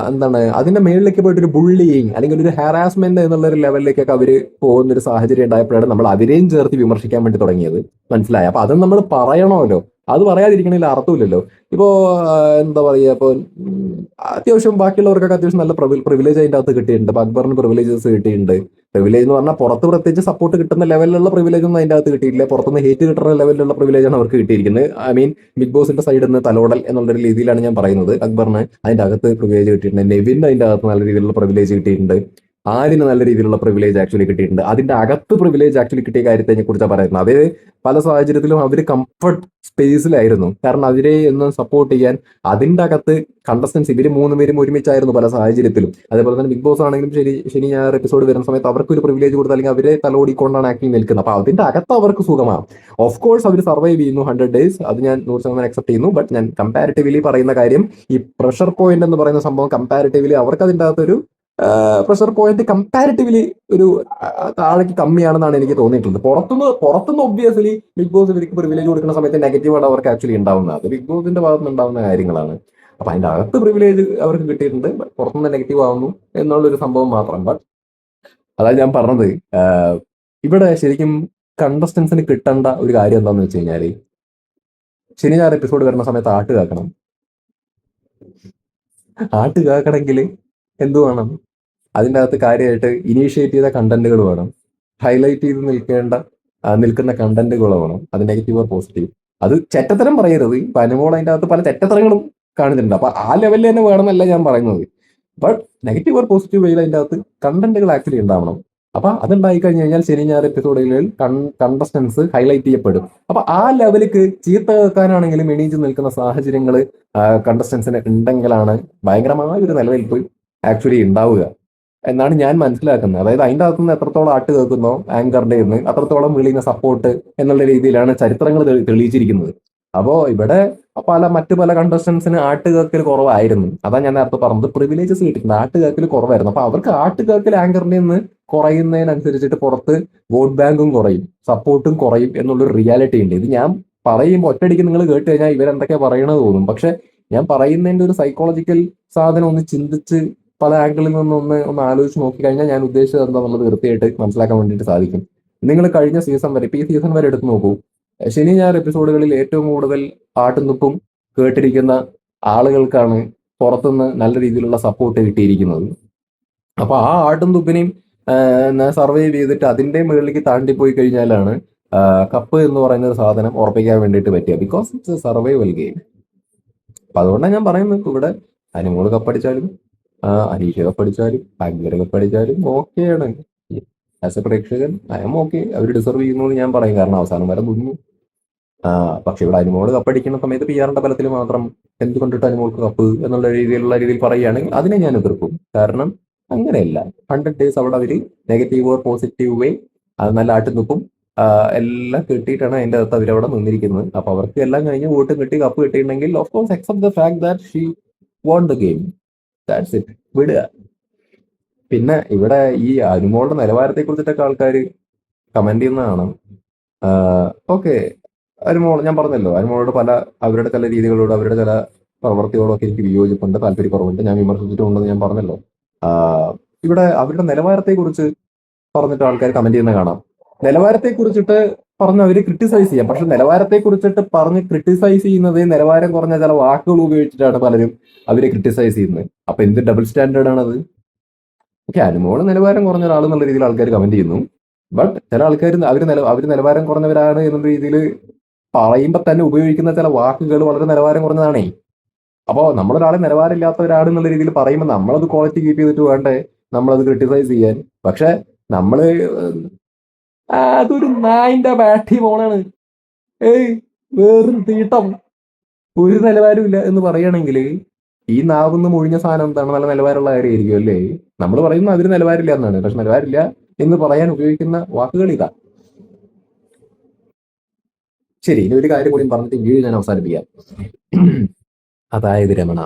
എന്താണ് അതിന്റെ മേളിലേക്ക് പോയിട്ട് ഒരു ബുള്ളിയിങ് അല്ലെങ്കിൽ ഒരു ഹാരാസ്മെന്റ് എന്നുള്ള ഒരു ലെവലിലേക്കൊക്കെ അവർ പോകുന്ന ഒരു സാഹചര്യം ഉണ്ടായപ്പോഴാണ് നമ്മൾ അവരെയും ചേർത്ത് വിമർശിക്കാൻ വേണ്ടി തുടങ്ങിയത്. മനസ്സിലായി? അപ്പൊ അത് നമ്മൾ പറയണമല്ലോ. അത് പറയാതിരിക്കണമെങ്കിൽ അർത്ഥമില്ലല്ലോ. ഇപ്പോ എന്താ പറയുക ഇപ്പൊ അത്യാവശ്യം ബാക്കിയുള്ളവർക്കൊക്കെ അത്യാവശ്യം നല്ല പ്രിവിലേജ് അതിന്റെ അകത്ത് കിട്ടിയിട്ടുണ്ട്. ഇപ്പൊ അക്ബറിന് പ്രിവിലേജസ് കിട്ടിയിട്ടുണ്ട്. പ്രിവിലേജ് എന്ന് പറഞ്ഞാൽ പുറത്ത് പ്രത്യേകിച്ച് സപ്പോർട്ട് കിട്ടുന്ന ലെവലിലുള്ള പ്രിവിലേജ് ഒന്നും അതിന്റെ അകത്ത് കിട്ടിയില്ല പുറത്തുനിന്ന് ഹേറ്റ് കിട്ടുന്ന ലെവലിലുള്ള പ്രിവിലേജ് ആണ് അവർക്ക് കിട്ടിയിരിക്കുന്നത്. ഐ മീൻ ബിഗ് ബോസിന്റെ സൈഡിൽ നിന്ന് തലോടൽ എന്നുള്ള രീതിയിലാണ് ഞാൻ പറയുന്നത്. അക്ബറിന് അതിന്റെ അകത്ത് പ്രിവിലേജ് കിട്ടിയിട്ടുണ്ട്. നെവിന് അതിന്റെ അകത്ത് നല്ല രീതിയിലുള്ള പ്രിവിലേജ് കിട്ടിയിട്ടുണ്ട്. ആരിന് നല്ല രീതിയിലുള്ള പ്രിവിലേജ് ആക്ച്വലി കിട്ടിയിട്ടുണ്ട്. അതിന്റെ അകത്ത് പ്രിവിലേജ് ആക്ച്വലി കിട്ടിയ കാര്യത്തെ കുറിച്ചാണ് പറയുന്നത്. അവർ പല സാഹചര്യത്തിലും അവർ കംഫർട്ട് സ്പേസിലായിരുന്നു കാരണം അവരെ ഒന്ന് സപ്പോർട്ട് ചെയ്യാൻ അതിന്റെ അകത്ത് കണ്ടസ്റ്റൻസ് ഇവർ മൂന്ന് പേരും ഒരുമിച്ചായിരുന്നു പല സാഹചര്യത്തിലും. അതേപോലെ തന്നെ ബിഗ് ബോസ് ആണെങ്കിലും ശരി ശനി ഞായർ എപ്പിസോഡ് വരുന്ന സമയത്ത് അവർക്ക് ഒരു പ്രിവിലേജ് കൊടുത്ത് അല്ലെങ്കിൽ അവരെ തലോടിക്കൊണ്ടാണ് ആക്ടി നിൽക്കുന്നത്. അപ്പൊ അതിന്റെ അകത്ത് അവർക്ക് സുഖമാണ്. ഓഫ് കോഴ്സ് അവർ സർവൈവ് ചെയ്യുന്നു ഹൺഡ്രഡ് ഡേയ്സ് അത് ഞാൻ നൂറ് ശതമാനം അക്സെപ്റ്റ് ചെയ്യുന്നു. ബട്ട് ഞാൻ കമ്പാരിറ്റീവ്ലി പറയുന്ന കാര്യം ഈ പ്രഷർ പോയിന്റ് എന്ന് പറയുന്ന സംഭവം കമ്പാരിറ്റീവ്ലി അവർക്ക് അതിന്റെ അകത്തൊരു പ്രഷർ പോയിന്റ് കമ്പാരിറ്റീവ്ലി ഒരു താഴേക്ക് കമ്മിയാണെന്നാണ് എനിക്ക് തോന്നിയിട്ടുള്ളത്. പുറത്തുനിന്ന് പുറത്തുനിന്ന് ഒബ്വിയസ്ലി ബിഗ് ബോസ് ഇവർക്ക് പ്രിവിലേജ് കൊടുക്കുന്ന സമയത്ത് നെഗറ്റീവാണ് അവർക്ക് ആക്ച്വലി ഉണ്ടാവുന്നത്. അത് ബിഗ് ബോസിന്റെ ഭാഗത്ത് ഉണ്ടാവുന്ന കാര്യങ്ങളാണ്. അപ്പൊ അതിന്റെ അകത്ത് പ്രിവിലേജ് അവർക്ക് കിട്ടിയിട്ടുണ്ട്. പുറത്തുനിന്ന് നെഗറ്റീവ് ആവുന്നു എന്നുള്ള ഒരു സംഭവം മാത്രം. ബട്ട് അതാണ് ഞാൻ പറഞ്ഞത്. ഇവിടെ ശരിക്കും കണ്ടസ്റ്റൻസിന് കിട്ടേണ്ട ഒരു കാര്യം എന്താന്ന് വെച്ച് കഴിഞ്ഞാൽ ശനി ഞായർ എപ്പിസോഡ് വരുന്ന സമയത്ത് ആട്ട് കാക്കണം ആട്ട് കേൾക്കണമെങ്കിൽ എന്ത് വേണം? അതിന്റെ അകത്ത് കാര്യമായിട്ട് ഇനീഷ്യേറ്റ് ചെയ്ത കണ്ടന്റുകൾ വേണം. ഹൈലൈറ്റ് ചെയ്ത് നിൽക്കേണ്ട നിൽക്കുന്ന കണ്ടന്റുകൾ വേണം. അത് നെഗറ്റീവ് ഓർ പോസിറ്റീവ് അത് ചെറ്റത്തരം പറയരുത്. ഇപ്പൊ അനുമോൾ അതിന്റെ അകത്ത് പല ചെറ്റത്തരങ്ങളും കാണിച്ചിട്ടുണ്ട്. അപ്പൊ ആ ലെവലിൽ തന്നെ വേണമെന്നല്ല ഞാൻ പറയുന്നത്. ബട്ട് നെഗറ്റീവ് ഓർ പോസിറ്റീവ് വേയിൽ അതിന്റെ അകത്ത് കണ്ടന്റുകൾ ആക്ച്വലി ഉണ്ടാവണം. അപ്പൊ അതുണ്ടായി കഴിഞ്ഞു കഴിഞ്ഞാൽ ശനി ഞായർ എപ്പിസോഡുകളിൽ കണ്ടസ്റ്റൻസ് ഹൈലൈറ്റ് ചെയ്യപ്പെടും. അപ്പൊ ആ ലെവലിക്ക് ചീത്ത കേൾക്കാനാണെങ്കിലും എണീച്ച് നിൽക്കുന്ന സാഹചര്യങ്ങൾ കണ്ടസ്റ്റൻസിന് ഉണ്ടെങ്കിലാണ് ഭയങ്കരമായ ഒരു നിലനിൽപ്പ് ആക്ച്വലി ഉണ്ടാവുക. എന്നാണ് ഞാൻ മനസ്സിലാക്കുന്നത്. അതായത് അതിന്റെ അകത്തുനിന്ന് എത്രത്തോളം ആട്ട് കേൾക്കുന്നോ ആങ്കറിന്റെ നിന്ന് അത്രത്തോളം വിളിയുന്ന സപ്പോർട്ട് എന്നുള്ള രീതിയിലാണ് ചരിത്രങ്ങൾ തെളിയിച്ചിരിക്കുന്നത്. അപ്പോൾ ഇവിടെ പല മറ്റു പല കണ്ടസ്റ്റൻസിന് ആട്ട് കേൾക്കൽ കുറവായിരുന്നു. അതാ ഞാൻ നേരത്തെ പറഞ്ഞത് പ്രിവിലേജസ് കിട്ടിയിട്ടുണ്ട്. ആട്ട് കേൾക്കൽ കുറവായിരുന്നു. അപ്പോൾ അവർക്ക് ആട്ട് കേൾക്കൽ ആങ്കറിന്റെ നിന്ന് കുറയുന്നതിനനുസരിച്ചിട്ട് പുറത്ത് വോട്ട് ബാങ്കും കുറയും സപ്പോർട്ടും കുറയും എന്നുള്ളൊരു റിയാലിറ്റി ഉണ്ട്. ഇത് ഞാൻ പറയുമ്പോൾ ഒറ്റയടിക്ക് നിങ്ങൾ കേട്ട് കഴിഞ്ഞാൽ ഇവരെന്തൊക്കെ പറയണത് തോന്നും. പക്ഷെ ഞാൻ പറയുന്നതിന്റെ ഒരു സൈക്കോളജിക്കൽ സാധനം ഒന്ന് ചിന്തിച്ച് പല ആംഗിളിൽ നിന്ന് ഒന്ന് ഒന്ന് ആലോചിച്ച് നോക്കിക്കഴിഞ്ഞാൽ ഞാൻ ഉദ്ദേശിച്ചത് എന്താണെന്നുള്ളത് കൃത്യമായിട്ട് മനസ്സിലാക്കാൻ വേണ്ടിയിട്ട് സാധിക്കും. നിങ്ങൾ കഴിഞ്ഞ സീസൺ വരെ ഇപ്പൊ ഈ സീസൺ വരെ എടുത്ത് നോക്കൂ. ശനി ഞായർ എപ്പിസോഡുകളിൽ ഏറ്റവും കൂടുതൽ ആട്ടും തുപ്പും കേട്ടിരിക്കുന്ന ആളുകൾക്കാണ് പുറത്തുനിന്ന് നല്ല രീതിയിലുള്ള സപ്പോർട്ട് കിട്ടിയിരിക്കുന്നത്. അപ്പൊ ആ ആട്ടും തുപ്പിനെയും സർവൈവ് ചെയ്തിട്ട് അതിന്റെ മുകളിലേക്ക് താണ്ടി പോയി കഴിഞ്ഞാലാണ് കപ്പ് എന്ന് പറയുന്ന ഒരു സാധനം ഉറപ്പിക്കാൻ വേണ്ടിയിട്ട് പറ്റുക. Because it's a survival game അപ്പൊ അതുകൊണ്ടാണ് ഞാൻ പറയുന്നത് ഇവിടെ അനുമോൾ കപ്പടിച്ചാലും ആ, അനീഷ പഠിച്ചാലും അഗ്വര പഠിച്ചാലും ഓക്കെയാണ്. ആസ് എ പ്രേക്ഷകൻ അയം ഓക്കെ അവർ ഡിസർവ് ചെയ്യുന്നു ഞാൻ പറയും. കാരണം അവസാനം വരെ നിന്നു പക്ഷെ ഇവിടെ അനുമോൾ കപ്പടിക്കുന്ന സമയത്ത് പി ആറിന്റെ ബലത്തിൽ മാത്രം എന്തുകൊണ്ടിട്ട് അനുമോൾക്ക് കപ്പ് എന്നുള്ള രീതിയിലുള്ള രീതിയിൽ പറയുകയാണെങ്കിൽ അതിനെ ഞാൻ എതിർക്കും. കാരണം അങ്ങനെയല്ല. ഹൺഡ്രഡ് ഡേയ്സ് അവിടെ അവർ നെഗറ്റീവ് ഓർ പോസിറ്റീവ് വേ നല്ല ആട്ടി നിൽക്കും എല്ലാം കിട്ടിയിട്ടാണ് അതിന്റെ അകത്ത് അവരവിടെ നിന്നിരിക്കുന്നത്. അപ്പൊ അവർക്ക് എല്ലാം കഴിഞ്ഞ് വോട്ടും കിട്ടി കപ്പ് കിട്ടിയിട്ടുണ്ടെങ്കിൽ of course except the fact that she won the game that's it വിടുക. പിന്നെ ഇവിടെ ഈ അനുമോളുടെ നിലവാരത്തെ കുറിച്ചിട്ടൊക്കെ ആൾക്കാർ കമന്റ് ചെയ്യുന്നതാണ് ഓക്കെ അനുമോൾ ഞാൻ പറഞ്ഞല്ലോ. അനുമോളോട് പല അവരുടെ ചില രീതികളോട് അവരുടെ ചില പ്രവർത്തികളോ ഒക്കെ എനിക്ക് വിയോജിപ്പുണ്ട് താല്പര്യക്കുറവുണ്ട്. ഞാൻ വിമർശിച്ചിട്ടുണ്ടെന്ന് ഞാൻ പറഞ്ഞല്ലോ. ഇവിടെ അവരുടെ നിലവാരത്തെ കുറിച്ച് പറഞ്ഞിട്ട് ആൾക്കാർ കമന്റ് ചെയ്യുന്ന കാണാം. നിലവാരത്തെ കുറിച്ചിട്ട് പറഞ്ഞ് അവർ ക്രിട്ടിസൈസ് ചെയ്യാം. പക്ഷെ നിലവാരത്തെ കുറിച്ചിട്ട് പറഞ്ഞ് ക്രിട്ടിസൈസ് ചെയ്യുന്നത് നിലവാരം കുറഞ്ഞ ചില വാക്കുകൾ ഉപയോഗിച്ചിട്ടാണ് പലരും അവരെ ക്രിട്ടിസൈസ് ചെയ്യുന്നത് അപ്പൊ എന്ത് ഡബിൾ സ്റ്റാൻഡേർഡ് ആണത്? ഓക്കെ അനുമോൾ നിലവാരം കുറഞ്ഞ ഒരാൾ എന്നുള്ള രീതിയിൽ ആൾക്കാർ കമന്റ് ചെയ്യുന്നു. ബട്ട് ചില ആൾക്കാർ അവർ നില അവർ നിലവാരം കുറഞ്ഞവരാണ് എന്നുള്ള രീതിയിൽ പറയുമ്പോൾ തന്നെ ഉപയോഗിക്കുന്ന ചില വാക്കുകൾ വളരെ നിലവാരം കുറഞ്ഞതാണേ. അപ്പോൾ നമ്മളൊരാളെ നിലവാരമില്ലാത്തവരാണ് എന്നുള്ള രീതിയിൽ പറയുമ്പോൾ നമ്മളത് ക്വാളിറ്റി കീപ്പ് ചെയ്തിട്ട് വേണ്ടേ? നമ്മളത് ക്രിട്ടിസൈസ് ചെയ്യാൻ. പക്ഷെ നമ്മൾ അതൊരു നായിന്റെ ബാറ്റി ഫോണാണ് ഏയ് വേറൊരു തീട്ടം. ഒരു നിലവാരമില്ല എന്ന് പറയുകയാണെങ്കിൽ ഈ നാവുന്ന് മുഴിഞ്ഞ സാധനം എന്താണ്? നല്ല നിലവാരമുള്ള കാര്യമായിരിക്കും അല്ലേ? നമ്മൾ പറയുന്ന അതിന് നിലവാരമില്ല എന്നാണ്. പക്ഷെ നിലവാരമില്ല എന്ന് പറയാൻ ഉപയോഗിക്കുന്ന വാക്കുകൾ ഇതാ. ശരി ഇനി ഒരു കാര്യം കൂടി പറഞ്ഞിട്ട് വീഡിയോ ഞാൻ അവസാനിപ്പിക്കാം. അതായത് രമണ.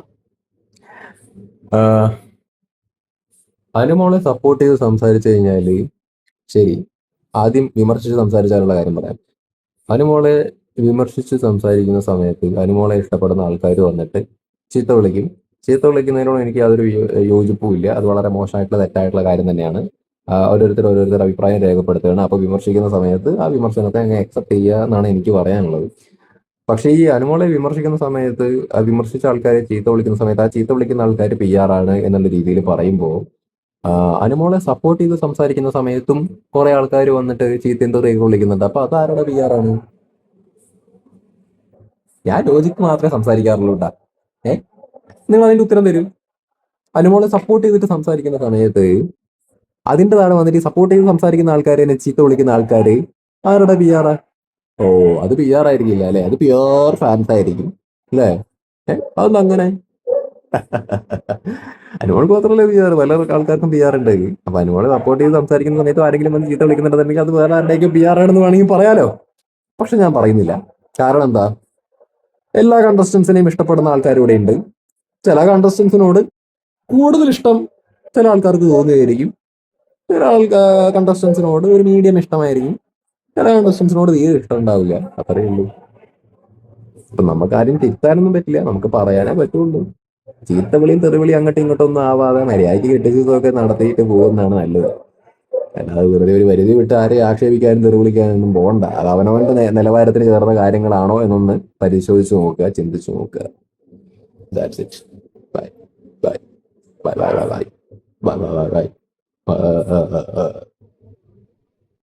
അനുമോളെ സപ്പോർട്ട് ചെയ്ത് സംസാരിച്ചു കഴിഞ്ഞാൽ ശരി ആദ്യം വിമർശിച്ച് സംസാരിച്ചാലുള്ള കാര്യം പറയാം. അനുമോളെ വിമർശിച്ച് സംസാരിക്കുന്ന സമയത്ത് അനുമോളെ ഇഷ്ടപ്പെടുന്ന ആൾക്കാർ വന്നിട്ട് ചീത്ത വിളിക്കും. ചീത്ത വിളിക്കുന്നതിനോട് എനിക്ക് യാതൊരു യോജിപ്പും ഇല്ല അത് വളരെ മോശമായിട്ടുള്ള തെറ്റായിട്ടുള്ള കാര്യം തന്നെയാണ്. ഓരോരുത്തർ ഓരോരുത്തർ അഭിപ്രായം രേഖപ്പെടുത്തുകയാണ്. അപ്പോൾ വിമർശിക്കുന്ന സമയത്ത് ആ വിമർശനത്തെ അങ്ങ് അക്സെപ്റ്റ് ചെയ്യുക എന്നാണ് എനിക്ക് പറയാനുള്ളത്. പക്ഷേ ഈ അനുമോളെ വിമർശിക്കുന്ന സമയത്ത് വിമർശിച്ച ആൾക്കാരെ ചീത്ത വിളിക്കുന്ന സമയത്ത് ആ ചീത്ത വിളിക്കുന്ന ആൾക്കാർ പി ആർ ആണ് എന്നുള്ള രീതിയിൽ പറയുമ്പോൾ അനുമോളെ സപ്പോർട്ട് ചെയ്ത് സംസാരിക്കുന്ന സമയത്തും കുറെ ആൾക്കാർ വന്നിട്ട് ചീത്തയും തെറിയൊക്കെ വിളിക്കുന്നുണ്ട്. അപ്പൊ അതാരുടെ പി ആർ ആണ്? ഞാൻ ലോജിക്ക് മാത്രമേ സംസാരിക്കാറുള്ളൂ കേട്ടാ ഏ? നിങ്ങൾ അതിന്റെ ഉത്തരം തരൂ. അനുമോളെ സപ്പോർട്ട് ചെയ്തിട്ട് സംസാരിക്കുന്ന സമയത്ത് അതിന്റെ താഴെ വന്നിട്ട് സപ്പോർട്ട് ചെയ്ത് സംസാരിക്കുന്ന ആൾക്കാരെ എന്നെ ചീത്ത വിളിക്കുന്ന ആൾക്കാർ ആരുടെ പി ആർ ഓ അത് പി ആർ ആയിരിക്കില്ല അല്ലെ? അത് പ്യുവർ ഫാൻസ് ആയിരിക്കും അല്ലേ? ഏഹ് അതൊന്നും അങ്ങനെ. അനുമോൾക്ക് മാത്രമല്ല പി ആർ പല ആൾക്കാർക്കും പി ആർ ഉണ്ട്. അപ്പൊ അനുമോളെ സപ്പോർട്ട് ചെയ്ത് സംസാരിക്കുന്ന സമയത്ത് ആരെങ്കിലും വന്ന് ചീത്ത വിളിക്കുന്നുണ്ടെന്നുണ്ടെങ്കിൽ അത് വേറെ ആരുടെയൊക്കെ പി ആർ ആണെന്ന് വേണമെങ്കിൽ പറയാലോ. പക്ഷെ ഞാൻ പറയുന്നില്ല. കാരണം എന്താ? എല്ലാ കണ്ടസ്റ്റൻസിനെയും ഇഷ്ടപ്പെടുന്ന ആൾക്കാർ ഇവിടെ ഉണ്ട്. ചില കണ്ടസ്റ്റൻസിനോട് കൂടുതൽ ഇഷ്ടം ചില ആൾക്കാർക്ക് തോന്നുകയായിരിക്കും ചില ആൾക്കാ കണ്ടസ്റ്റൻസിനോട് ഒരു മീഡിയം ഇഷ്ടമായിരിക്കും. ചില കണ്ടസ്റ്റൻസിനോട് തീരെ ഇഷ്ടം ഉണ്ടാവില്ല. അത്രയേ ഉള്ളൂ. ഇപ്പൊ നമുക്ക് ആരും തിരുത്താനൊന്നും പറ്റില്ല. നമുക്ക് പറയാനേ പറ്റുള്ളൂ. ചീത്തവിളിയും തെറിവിളിയും അങ്ങോട്ടും ഇങ്ങോട്ടും ഒന്നും ആവാതെ മര്യാദയ്ക്ക് കെട്ടിച്ചതൊക്കെ നടത്തിയിട്ട് പോകുന്നതാണ് നല്ലത്. അല്ലാതെ വെറുതെ ഒരു പരിധി വിട്ട് ആരെയും ആക്ഷേപിക്കാനും തെറിവിളിക്കാനൊന്നും പോകണ്ട. അത് അവനവന്റെ നിലവാരത്തിന് ചേർന്ന കാര്യങ്ങളാണോ എന്നൊന്ന് പരിശോധിച്ച് നോക്കുക ചിന്തിച്ചു നോക്കുക. That's it bye bye bye bye bye bye bye bye Bye.